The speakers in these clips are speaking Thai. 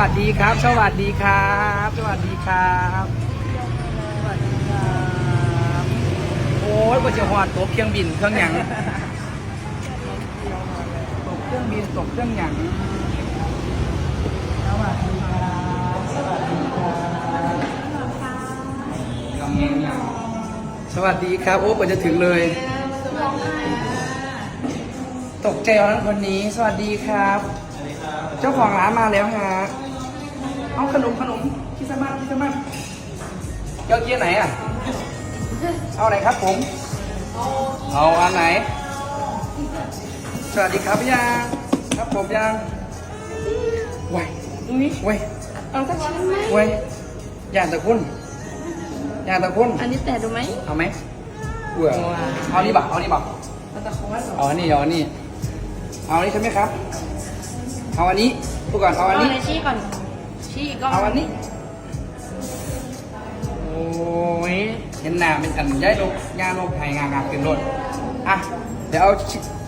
วัสดีครับ สวัสดีครับ สวัสดีครับ สวัสดีครับ โอ้ยกว่าจะหอดตกเครื่องบินเครื่องหยังตกเครื่องบินตกเครื่องหยังสวัสดีครับ สวัสดีครับสวัสดีครับ โอ้กว่าจะถึงเลย ตกใจวันนั้นคนนี้ สวัสดีครับ เจ้าของร้านมาแล้วฮะ เอาขนมขนมคิดสมาคิดสมาเจ้าเกียร์ไหนอะ เอาไหนครับผม เอาอันไหน สวัสดีครับพี่ยางครับผมยางไว้ตรงนี้ไว้เอาสักชิ้นไหมไว้ยางตะคุณยางตะคุณอันนี้แต่ดูไหมเอาไหมเบื่อเอานี่บักเอานี่บักเอาตะคอสเอาอันนี้เอาอันนี้ เอาอันนี้ใช่ไหมครับ เอาอันนี้พูดก่อนเอาเอาอันอันนี้นี้ชี้ก่อน ชี้อีกก็เอาอันนี้ โอ้ยเห็นหน้าเป็นอันย้ายลงงานลงไทยงานงานขึ้นรถอะ เดี๋ยวเอา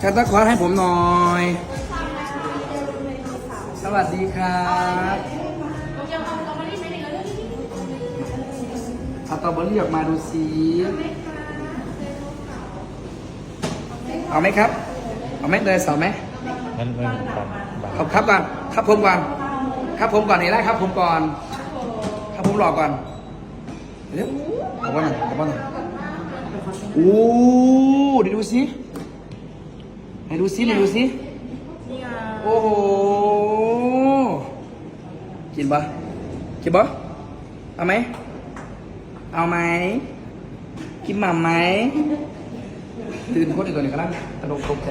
ชันตะคอร์ให้ผมหน่อย สวัสดีครับเอาตอเบอรี่ออกมาดูสิเอาไหมครับ เอาไหมเดยเสาไหมมันมันบังบังเอาครับก่อนครับผมก่อน ครับผมก่อนนี่ได้ครับผมก่อนครับผมรอก่อนเร็วเอาไว้หน่อยเอาไว้หน่อยโอ้เดี๋ยวดูสิไหนดูสิไหนดูสิโอ้โหกินปะกินปะเอาไหมเอาไหมกินหม่ำไหมตื่นคนอื่นก่อนหนึ่งก็ได้ตลกตกใจ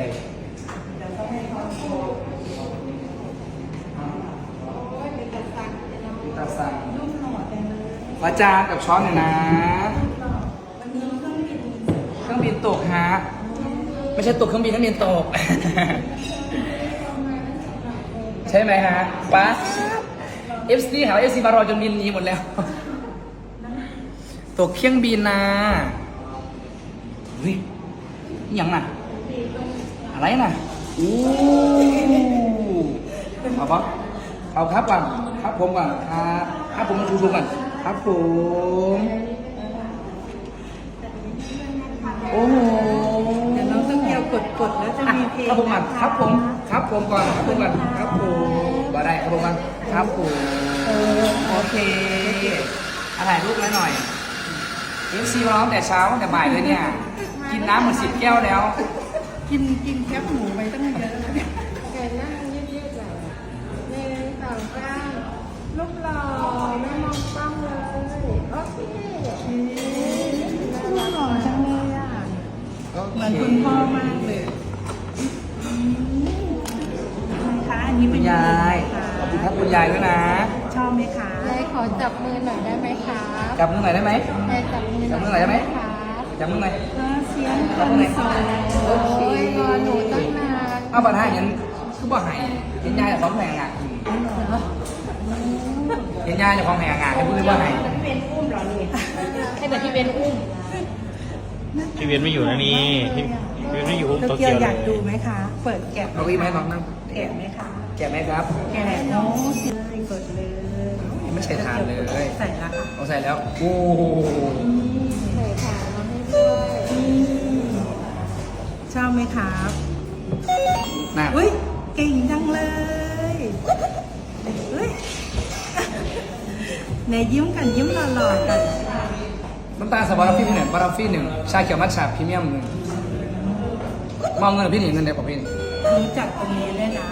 ตาสั่ง อาจากับช้อนหน่อยนะ เครื่องบินตกฮะ ไม่ใช่ตกเครื่องบินเครื่องบินตก ใช่ไหมฮะป้าเอฟซีหาเอฟซีมารอจนบินหนี้หมดแล้ว ตกเครื่องบินนะเฮ้ยนี่ยังน่ะ อะไรน่ะอู้เอาปะเอาครับก่อนครับผมก่อนครับครับผมมาชูชูก่อน ครับผม โอ้โหเดี๋ยวน้องต้องเกียวกดกดแล้วจะอะมีเพลงครับผมก่อนนะะครับผม ครับผมก่อนครับผมก่อนครับผมบ่ได้ครับผมก่อนครับผมโอเคอะถ่ายรูปไว้หน่อยเอฟซีมาร้องแต่เช้าตั้งแต่บ่ายเลยเนี่ย กินน้ำเหมือนสิบแก้วแล้ว กินกินแคบหมูไปตั้งเยอะแล้วเนี่ยแกนั่งยืดๆหน่อยหนึ่งสองสาม ลูกหล่อแม่มองกล้องเลยโอเคลูกหล่อจังเลยอะเหมือนคุณพ่อมากเลยอืมนะคะอันนี้เป็นณยายขอบคุณครับคุณยายด้วยนะชอบไหมคะยายขอจับมือหน่อยได้ไหมคะจับมือหน่อยได้ไหม ยายจับมือจับมือหน่อยได้ไหม คะจับมือหน่อยเออเสียงคนสวยโอเคโอ้ยรอหนูตั้งนานเอาบัตรให้เห็นคือบ่ให้เห็นยายจะฟ้องแพงอะ เห็ นยายจะฟ้องแพงอะให้พูดเลยว่าให้ให้แต่พี่เบนอุ้มพี่เวียนไม่อยู่นะนี่พี่พี่เวียนไม่อยู่อุ้มโตโตเกีเกียยววอยากดูไหมคะ เปิดแกะเอาอีกไหมน้องนั่งแกะไหมคะแกะไหมครับแกะโอ้เสียงกดเลยยังไม่ใส่ทานเลยใส่ละค่ะเอาใส่แล้วโอ้โหใส่ขามาให้ด้วยชอบไหมครับน่ะอุ้ยเก่งจังเลย ไหนยิ้มกันยิ้มหล่อๆกันน้ำตาลสบาร์ฟี่หนึ่งบาร์ฟี่หนึ่งชาเขียวมัทฉะพรีเมียมหนึ่งมองเงินพี่หนิเงินเดียวกับพี่หนิรู้จักตรงนี้ด้วยนะ